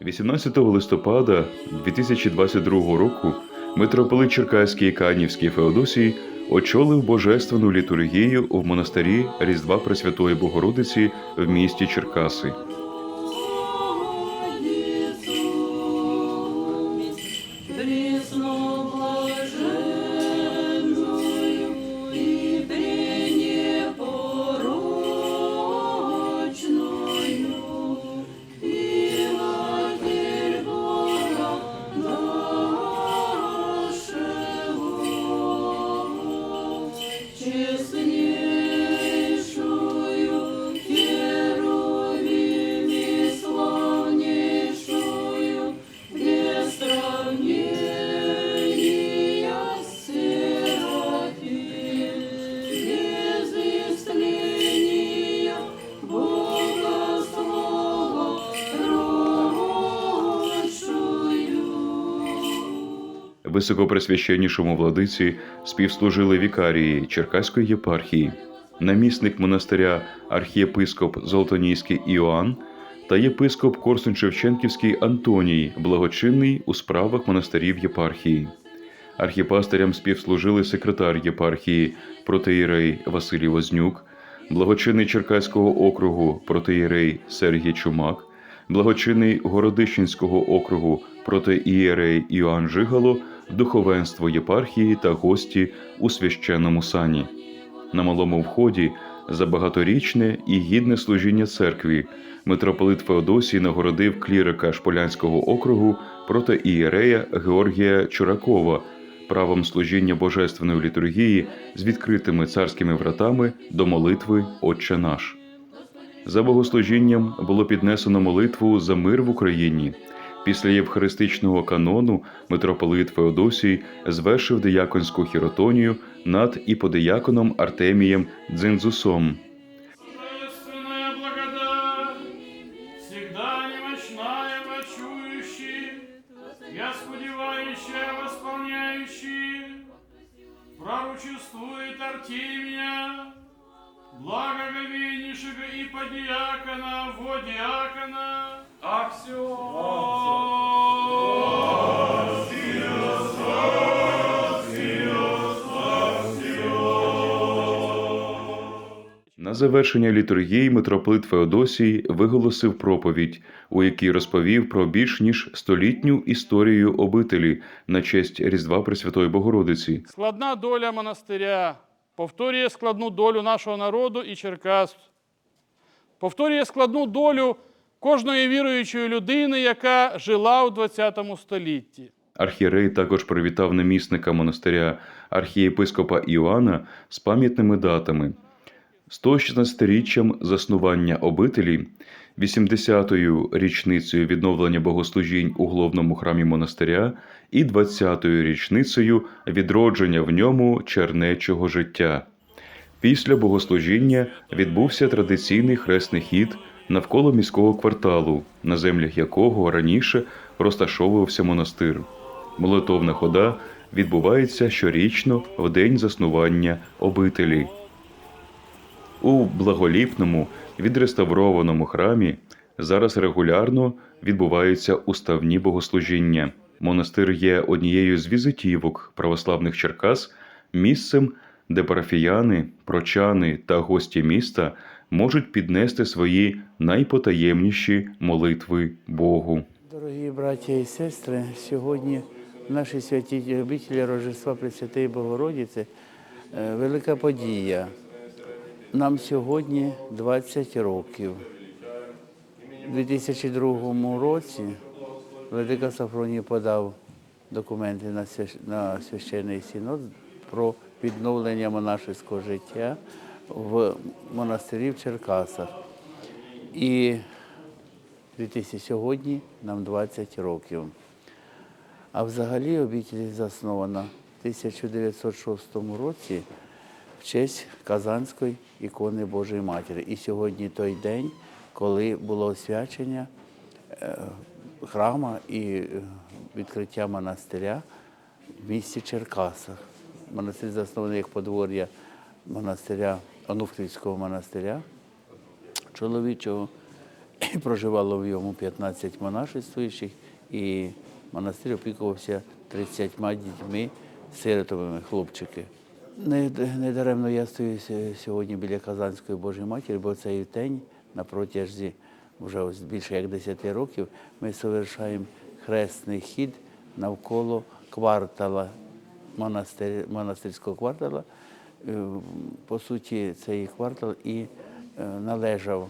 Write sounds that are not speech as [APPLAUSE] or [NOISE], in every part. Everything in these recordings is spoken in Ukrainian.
18 листопада 2022 року митрополит Черкаський Канівський Феодосій очолив божественну літургію в монастирі Різдва Пресвятої Богородиці в місті Черкаси. Високопресвященнішому владиці співслужили вікарії Черкаської єпархії, намісник монастиря архієпископ Золотонійський Іоанн та єпископ Корсун-Шевченківський Антоній, благочинний у справах монастирів єпархії. Архіпастирям співслужили секретар єпархії протеєрей Василій Вознюк, благочинний Черкаського округу протеєрей Сергій Чумак, благочинний Городищенського округу протеєрей Іоанн Жигало, духовенство єпархії та гості у священному сані. На малому вході за багаторічне і гідне служіння церкві митрополит Феодосій нагородив клірика Шполянського округу проти ієрея Георгія Чуракова правом служіння божественної літургії з відкритими царськими вратами до молитви Отче наш. За богослужінням було піднесено молитву за мир в Україні. Після євхаристичного канону митрополит Феодосій звершив дияконську хіротонію над іподияконом Артемієм Дзинзусом. Я сподевающая, восполняющий, пророчествует Артемия, благоговейнейшего и подиакона, водиакона, Аксио. На завершення літургії митрополит Феодосій виголосив проповідь, у якій розповів про більш ніж столітню історію обителі на честь Різдва Пресвятої Богородиці. Складна доля монастиря повторює складну долю нашого народу і Черкас. Повторює складну долю кожної віруючої людини, яка жила у ХХ столітті. Архірей також привітав намісника монастиря архієпископа Іоанна з пам'ятними датами: 116-річчям заснування обителі, 80-ю річницею відновлення богослужінь у головному храмі монастиря і 20-ю річницею відродження в ньому чернечого життя. Після богослужіння відбувся традиційний хресний хід навколо міського кварталу, на землях якого раніше розташовувався монастир. Молитовна хода відбувається щорічно в день заснування обителі. У благоліпному відреставрованому храмі зараз регулярно відбуваються уставні богослужіння. Монастир є однією з візитівок православних Черкас, місцем, де парафіяни, прочани та гості міста можуть піднести свої найпотаємніші молитви Богу. Дорогі браття і сестри, сьогодні в нашій святій обителі Рождества Пресвятої Богородиці е, велика подія. Нам сьогодні 20 років. У 2002 році Владика Сафроній подав документи на священний синод про відновлення монашеського життя в монастирі в Черкасах. І сьогодні нам 20 років. А взагалі обітель заснована в 1906 році честь Казанської ікони Божої Матері. І сьогодні той день, коли було освячення е, храма і е, відкриття монастиря в місті Черкасах. Монастир заснований як подвор'я монастиря, Онуфрівського монастиря чоловічого. І [CLEARS THROAT] проживало в йому 15 монашествуючих, і монастир опікувався 30 дітьми, сиротовими хлопчики. Не, не даремно я стою сьогодні біля Казанської Божої Матері, бо цей день на протязі вже ось більше як 10 років ми совершаємо хресний хід навколо квартала монастир, монастирського квартала. Е, По суті, цей квартал і е, належав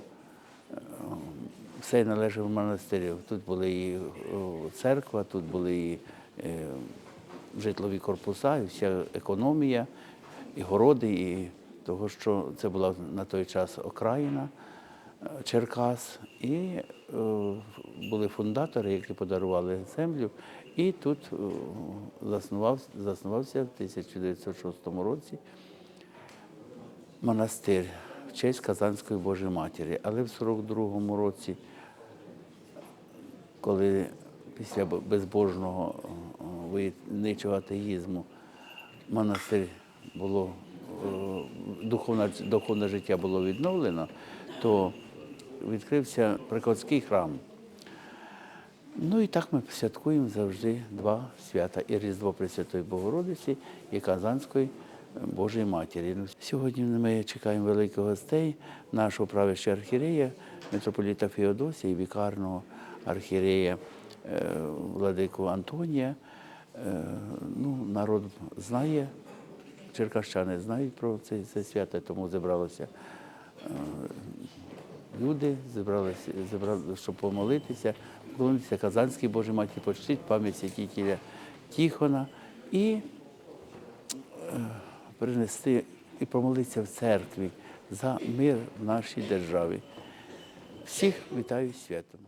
все належало монастирю. Тут були і церква, тут були і е, житлові корпуса, і вся економія, і городи, і того, що це була на той час окраїна е, Черкас. І е, були фундатори, які подарували землю. І тут е, заснувався, заснувався в 1906 році монастир в честь Казанської Божої Матері. Але в 42-му році, коли після безбожного войничого атеїзму монастир було е, духовне, духовне життя було відновлено, то відкрився Приходський храм. Ну і так ми святкуємо завжди два свята і Різдво Пресвятої Богородиці, і Казанської Божої Матері. Ну, Сьогодні ми чекаємо великих гостей нашого правища архірея, митрополіта Феодосія вікарного архірея е, владику Антонія. Е, ну, народ знає, черкащани знають про це, це свято, тому зібралося люди зібралися, зібрали, щоб помолитися, поклонитися Казанській Божій Матері, почтити пам'ять святителя Тихона і е, принести і помолитися в церкві за мир в нашій державі. Всіх вітаю святом.